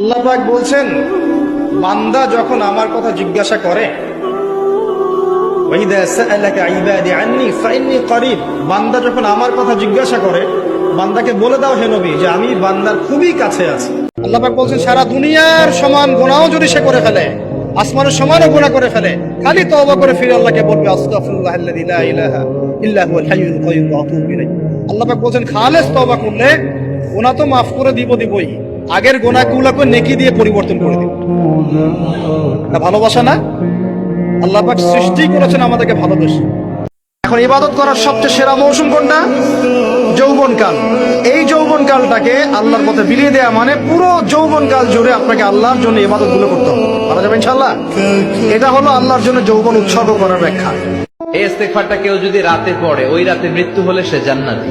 আল্লাপাক বলছেন, বান্দা যখন আমার কথা জিজ্ঞাসা করে বান্দা যখন আমার কথা জিজ্ঞাসা করে, বান্দাকে বলে দাও হেনবি যে আমি বান্দার খুবই কাছে আছি। আল্লাপাক বলছেন, সারা দুনিয়ার সমান গোনাও যদি সে করে ফেলে, আসমানের সমানও গোনা করে ফেলে, খালি তবা করে ফিরে আল্লাহকে বলবে আল্লাপাক বলছেন, খালেস তবা করলে ওনা তো মাফ করে দিব দিবই। আগের গুনাহগুলোকে নেকি দিয়ে পরিবর্তন করে দিব এটা ভালোবাসা না? আল্লাহ পাক সৃষ্টি করেছেন আমাদেরকে ভালোবেসে। এখন ইবাদত করার সবচেয়ে সেরা মৌসুম কোনটা? যৌবনকাল এই যৌবনকালটাকে আল্লাহর পথে বিলিয়ে দেওয়া মানে পুরো যৌবনকাল জুড়ে আপনাকে আল্লাহর জন্য ইবাদতগুলো করতে হবে। যাবে ইনশাল্লাহ এটা হলো আল্লাহর জন্য যৌবন উৎসর্গ করার ব্যাখ্যা। এই ইস্তেগফারটা কেউ যদি রাতে পড়ে, ওই রাতে মৃত্যু হলে সে জান্নাতি।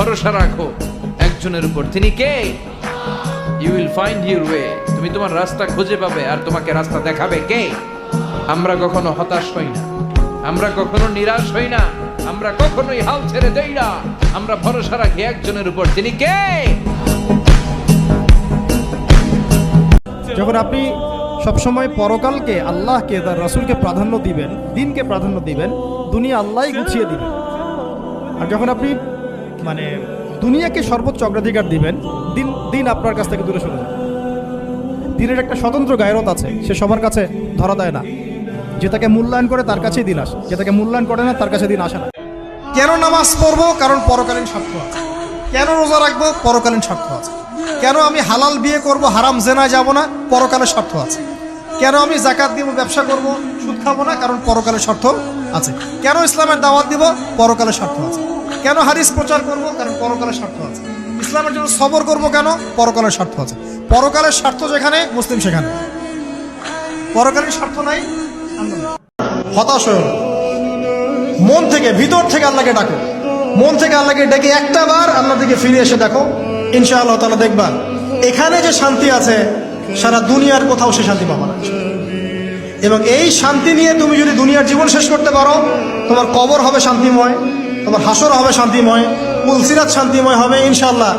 ভরসা রাখো। একজনের উপর। তিনি কে? You will find your way তুমি তোমার রাস্তা খুঁজে পাবে আর তোমাকে রাস্তা দেখাবে কে? আমরা কখনো হতাশ হই না। আমরা কখনো নিরাশ হই না। আমরা কখনোই হাল ছেড়ে দেই না। আমরা ভরসা রাখি একজনের উপর। তিনি কে? যখন আপনি সবসময় পরকালকে আল্লাহকে, তার রাসূলকে প্রাধান্য দিবেন, দিনকে প্রাধান্য দিবেন, দুনিয়া আল্লাহই গুছিয়ে দিবেন আর যখন আপনি মানে দুনিয়াকে সর্বোচ্চ অগ্রাধিকার দিবেন, দিন দিন আপনার কাছ থেকে দূরে সরে যাবে দিনের একটা স্বতন্ত্র গায়রত আছে, সে সবার কাছে ধরা দেয় না। যে তাকে মূল্যায়ন করে তার কাছেই দিন আসে, যে তাকে মূল্যায়ন করে না তার কাছে দিন আসে না। কেন নামাজ পড়ব? কারণ পরকালীন স্বার্থ আছে। কেন রোজা রাখব? পরকালীন স্বার্থ আছে। কেন আমি হালাল বিয়ে করব? হারাম জেনায় যাব না? পরকালের স্বার্থ আছে। কেন আমি জাকাত দিব? ব্যবসা করব? সুদ খাব না? কারণ পরকালের স্বার্থ আছে। কেন ইসলামের দাওয়াত দিব? পরকালের স্বার্থ আছে। কেন হাদিস প্রচার করব? কারণ পরকালের স্বার্থ আছে। ইসলামের জন্য সবর করব কেন? পরকালের স্বার্থ আছে। পরকালের স্বার্থ যেখানে, মুসলিম সেখানে। পরকালের স্বার্থ নাই হতাশ হয়ে মন থেকে, ভিতর থেকে আল্লাহকে ডাকো। মন থেকে আল্লাহকে ডেকে একটা বার আল্লাহ দিকে ফিরে এসে দেখো। ইনশাআল্লাহ তালা দেখবা, এখানে যে শান্তি আছে, সারা দুনিয়ার কোথাও সে শান্তি পাবা না। এবং এই শান্তি নিয়ে তুমি যদি দুনিয়ার জীবন শেষ করতে পারো, তোমার কবর হবে শান্তিময়। তোমার হাসর হবে, শান্তিময়। পুলসিরাত শান্তিময় হবে, ইনশাআল্লাহ।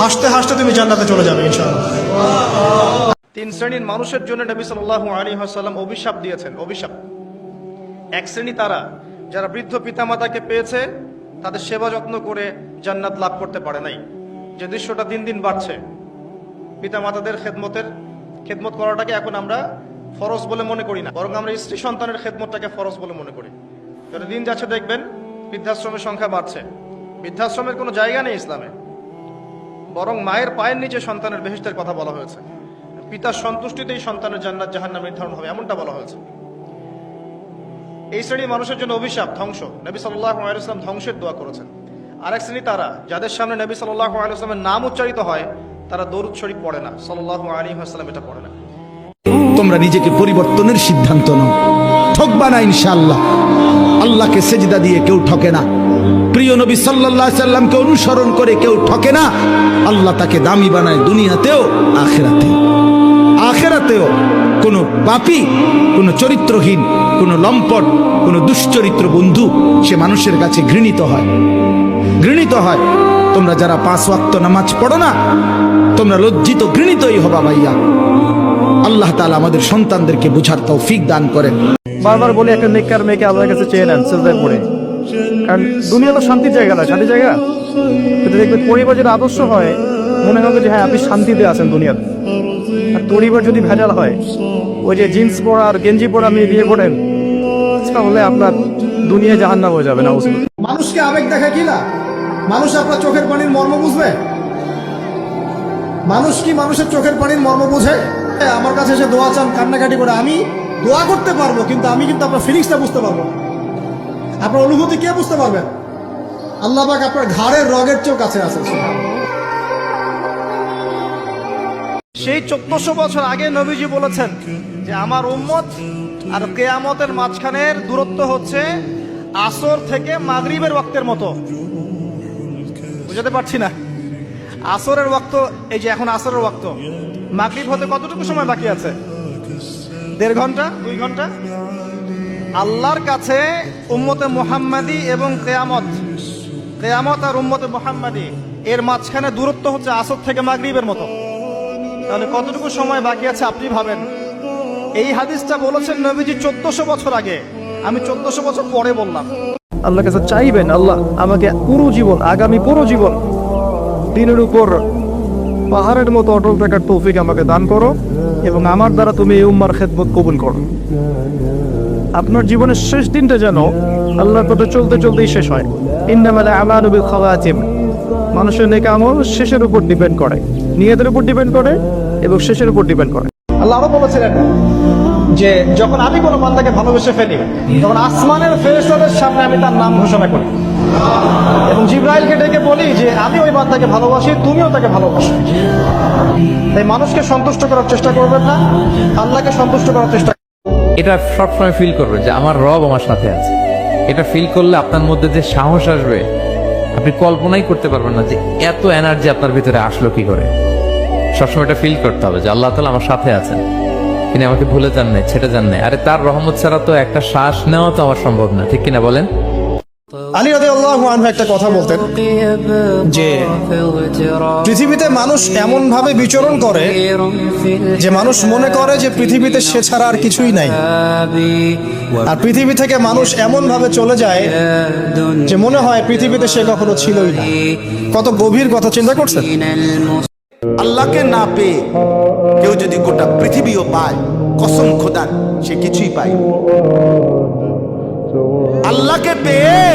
হাসতে হাসতে তুমি জান্নাতে চলে যাবে, ইনশাআল্লাহ। তিন শ্রেণির মানুষের জন্য নবী সাল্লাল্লাহু আলাইহি ওয়াসাল্লাম অভিশাপ দিয়েছেন, অভিশাপ। এক শ্রেণি তারা, যারা বৃদ্ধ পিতামাতাকে পেয়েছে, তাদের সেবা যত্ন করে জান্নাত লাভ করতে পারে নাই। যে দৃশ্যটা দিন দিন বাড়ছে, পিতামাতাদের খেদমতের, খেদমত করাটাকে এখন আমরা ফরজ বলে মনে করি না, বরং আমরা স্ত্রী সন্তানের খেদমতটাকে ফরজ বলে মনে করি। যত দিন যাচ্ছে দেখবেন বৃদ্ধাশ্রমের সংখ্যা বাড়ছে। বৃদ্ধাশ্রমের কোনো জায়গা নেই ইসলামে। বরং মায়ের পায়ের নিচে সন্তানের বেহেস্তের কথা বলা হয়েছে। পিতার সন্তুষ্টিতেই সন্তানের জান্নাত জাহান্নাম নির্ধারণ হবে, এমনটা বলা হয়েছে। এই শ্রেণির মানুষের জন্য অভিশাপ, ধ্বংস। নবী আলাইসলাম ধ্বংসের দোয়া করেছেন। আরেক শ্রেণি তারা, যাদের সামনে নবী সাল্লাহ নাম উচ্চারিত হয়, তারা দরুদ শরীফ পড়ে না। আসসালাম এটা পড়ে না। তোমরা নিজেকে পরিবর্তনের সিদ্ধান্ত নাও। ঠকবা না ইনশাআল্লাহ। আল্লাহকে সেজদা দিয়ে কেউ ঠকে না। প্রিয় নবী আলাইহি সাল্লামকে অনুসরণ করে কেউ ঠকে না। আল্লাহ তাকে দামি বানায় দুনিয়াতেও, আখেরাতেও। আখেরাতেও কোনো পাপী, কোনো চরিত্রহীন, কোনো লম্পট, কোনো দুশ্চরিত্র বন্ধু সে মানুষের কাছে ঘৃণিত হয়। ঘৃণিত হয়। তোমরা যারা পাঁচ ওয়াক্ত নামাজ পড়ো না, তোমরা লজ্জিত, ঘৃণিতই হবা ভাইয়া। আল্লাহ তাআলা আমাদের সন্তানদেরকে বুঝার তৌফিক দান করেন। বারবার বলি একটা নেককার মেয়েকে আল্লাহর কাছে চেয়ে নেন সেজদায় পড়ে কারণ দুনিয়া তো শান্তির জায়গা না, শান্তির জায়গা? কিন্তু দেখবেন পরিবার যদি আদর্শ হয়, মনে হবে যে হ্যাঁ আপনি শান্তিতে আছেন দুনিয়াতে। আর পরিবার যদি ভেজাল হয়, ওই যে জিন্স পরা আর গেঞ্জি পরা আপনি বিয়ে করেন, তাহলে আপনার দুনিয়া জাহান্নাম হয়ে যাবে না মানুষকে আবেগ দেখা কি না? মানুষ আপনার চোখের পানির মর্ম বুঝবে? মানুষ কি মানুষের চোখের পানির মর্ম বুঝে? আমার কাছে এসে দোয়া চান, কান্নাকাটি করে। আমি দোয়া করতে পারব, কিন্তু আমি কিন্তু আপনার ফিলিংসটা বুঝতে পারব। আপনার অনুভূতি কে বুঝতে পারবেন আল্লাহ পাক আপনার ঘাড়ের রগের চেয়েও কাছে আছে। সেই চোদ্দশো বছর আগে নবীজি বলেছেন যে, আমার উম্মত আর কেয়ামতের মাঝখানের দূরত্ব হচ্ছে আসর থেকে মাগরিবের ওয়াক্তের মতো। বুঝাতে পারছি না। আসরের ওয়াক্ত, এই যে এখন আসরের ওয়াক্ত, মাগরিব হতে কতটুকু সময় বাকি আছে? দেড় ঘণ্টা? দুই ঘণ্টা? আল্লাহর কাছে উম্মতে মোহাম্মাদি এবং কেয়ামত কেয়ামত আর উম্মতে মোহাম্মাদি, এর মাঝখানে দূরত্ব হচ্ছে আসর থেকে মাগরিবের মতো। তাহলে কতটুকু সময় বাকি আছে আপনি ভাবেন? এই হাদিসটা বলেছেন নবীজি চোদ্দশো বছর আগে। আমি চোদ্দশো বছর পরে বললাম। আল্লাহ কাছে চাইবেন, আল্লাহ আমাকে পুরো জীবন, আগামী পুরো জীবন দিনের উপর পাহাড়ের মতো অটল থাকার তৌফিক আমাকে দান করো। এবং আমার দ্বারা তুমি এই উম্মার খেদমত কবুল করো। আপনার জীবনের শেষ দিনটা যেন আল্লাহর পথে চলতে চলতেই শেষ হয়। ইন্নামাল বিল খাওয়াতিম। মানুষের নেক আমল শেষের উপর ডিপেন্ড করে, নিয়তের উপর ডিপেন্ড করে এবং শেষের উপর ডিপেন্ড করে। আল্লাহ আরও বলেছিলেন যে, যখন আমি কোনো বান্দাকে ভালোবেসে ফেলি, তখন আসমানের ফেরেশতাদের সামনে আমি তার নাম ঘোষণা করি। এবং জিব্রাইলকে ডেকে বলি যে, আমি ওই বান্দাকে ভালোবাসি, তুমিও তাকে ভালোবাসো। তাই মানুষকে সন্তুষ্ট করার চেষ্টা করবেন না, আল্লাহকে সন্তুষ্ট করার চেষ্টা এটা সবসময় ফিল করবে যে, আমার রব আমার সাথে আছে। এটা ফিল করলে আপনার মধ্যে যে সাহস আসবে, আপনি কল্পনাই করতে পারবেন না যে, এত এনার্জি আপনার ভিতরে আসলো কি করে। সবসময় এটা ফিল করতে হবে যে, আল্লাহ তালা আমার সাথে আছেন। তিনি আমাকে ভুলে যান নাই ছেটে যান নাই। আরে তার রহমত ছাড়া তো একটা শ্বাস নেওয়া তো আমার সম্ভব না। ঠিক কিনা বলেন? আলী রাদে আল্লাহ একটা কথা বলতেন যে পৃথিবীতে মানুষ এমন ভাবে বিচরণ করে যে মানুষ মনে করে যে পৃথিবীতে সে ছাড়া আর কিছুই নাই। আর পৃথিবী থেকে মানুষ এমন ভাবে চলে যায় যে মনে হয় পৃথিবীতে সে কখনো ছিলই না। কত গভীর কথা, চিন্তা করছেন? আল্লাহকে না পেয়ে কেউ যদি গোটা পৃথিবীও পায়, কসম খোদার, সে কিছুই পায়। আল্লাহকে পেয়ে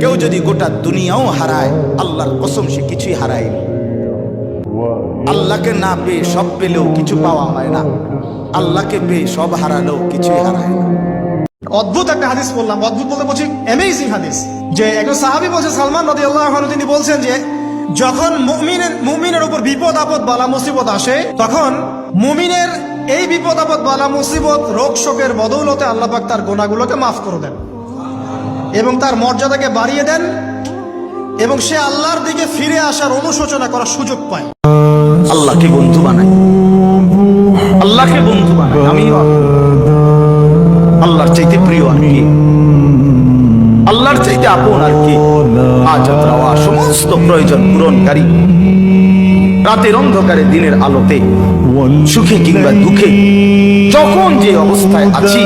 কেউ যদি গোটা দুনিয়াও হারায় আল্লাহর কসম সে কিছুই হারায়নি। আল্লাহকে না পেয়ে সব পেলেও কিছু পাওয়া হয় না। আল্লাহকে পেয়ে সব হারালেও কিছুই হারায় না। অদ্ভুত একটা হাদিস বললাম। অদ্ভুত বলতে বলছি অ্যামেজিং হাদিস। যে একজন সাহাবি বলছে সালমান নদী আল্লাহ তিনি বলছেন যে যখন মুমিনের মুমিনের উপর বিপদ আপদ বালা মুসিবত আসে তখন মুমিনের এই বিপদ আপদ বালা মুসিবত রোগ শোকের বদৌলতে আল্লাহ পাক তার গোনাগুলোকে মাফ করে দেন। এবং তার মর্যাদাকে বাড়িয়ে দেন এবং সে আল্লাহর দিকে ফিরে আসার অনুশোচনা করার সুযোগ পায়। আল্লাহকে বন্ধু বানাই আল্লাহকে বন্ধু বানাই আমি আল্লাহর চাইতে প্রিয় আর কি? আল্লাহর চাইতে আপন আর কি? আজ রাওয়া সমস্ত প্রয়োজন পূরণকারী। রাতের অন্ধকারে দিনের আলোতে, সুখে কিংবা দুঃখে, যখন যে অবস্থায় আছি।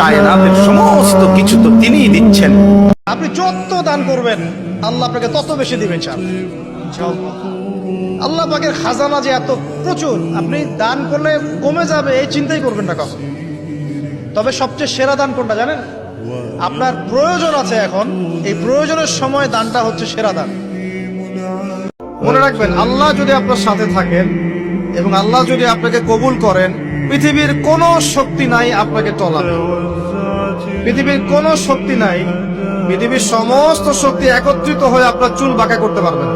কায়নাতের সমস্ত কিছু তো তিনিই দিচ্ছেন। আপনি যত দান করবেন, আল্লাহ আপনাকে তত বেশি দিবেন আল্লাহ পাকের খাজানা যে এত প্রচুর, আপনি দান করলে কমে যাবে, এই চিন্তাই করবেন না কখন। তবে সবচেয়ে সেরা দান কোনটা জানেন? আপনার প্রয়োজন আছে এখন, এই প্রয়োজনের সময় দানটা হচ্ছে সেরা দান। মনে রাখবেন, আল্লাহ যদি আপনার সাথে থাকেন এবং আল্লাহ যদি আপনাকে কবুল করেন পৃথিবীর কোনো শক্তি নাই আপনাকে টলাবে পৃথিবীর কোনো শক্তি নাই। পৃথিবীর সমস্ত শক্তি একত্রিত হয়ে আপনার চুল বাঁকা করতে পারবে না।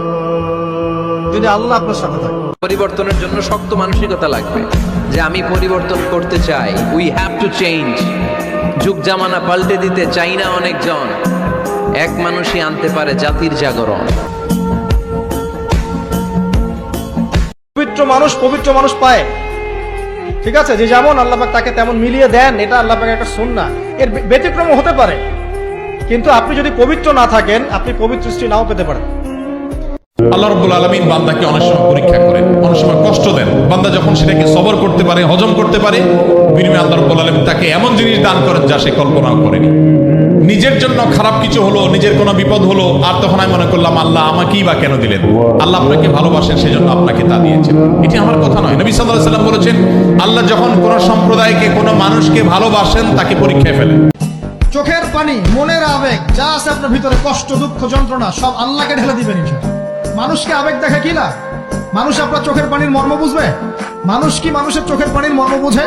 যদি আল্লাহ আপনার সাথে থাকে। পরিবর্তনের জন্য শক্ত মানসিকতা লাগবে। যে আমি পরিবর্তন করতে চাই উই হ্যাভ টু চেঞ্জ যুগ জামানা পাল্টে দিতে চাই না অনেকজন। এক মানুষই আনতে পারে জাতির জাগরণ। পবিত্র মানুষ পবিত্র মানুষ পায়। ঠিক আছে, যে যেমন আল্লাহ পাক তাকে তেমন মিলিয়ে দেন, এটা আল্লাহ পাকের একটা সুন্না এর ব্যতিক্রম হতে পারে। কিন্তু আপনি যদি পবিত্র না থাকেন, আপনি পবিত্র স্ত্রী নাও পেতে পারেন। আল্লাহ রব্বুল আলমিন বান্দাকে অনেক সময় পরীক্ষা করেন, অনেক সময় কষ্ট দেন। বান্দা যখন সেটাকে সবর করতে পারে, হজম করতে পারে, বিনিময়ে আল্লাহ রব্বুল আলমিন তাকে এমন জিনিস দান করেন যা সে কল্পনাও করেনি। নিজের জন্য খারাপ কিছু হলো, নিজের কোনো বিপদ হলো, আর তখন আমি মনে করলাম, আল্লাহ আমাকেই বা কেন দিলেন? আল্লাহ আপনাকে ভালোবাসেন, সেজন্য আপনাকে তা দিয়েছেন। এটি আমার কথা নয়। নবী সাল্লাহ সাল্লাম বলেছেন, আল্লাহ যখন কোন সম্প্রদায়কে, কোনো মানুষকে ভালোবাসেন, তাকে পরীক্ষায় ফেলেন। চোখের পানি, মনের আবেগ, যা আছে আপনার ভিতরে, কষ্ট, দুঃখ, যন্ত্রণা, সব আল্লাহকে ঢেলে দিবেন। মানুষকে আবেগ দেখা কি না মানুষ আপনার চোখের পানির মর্ম বুঝবে? মানুষ কি মানুষের চোখের পানির মর্ম বুঝে?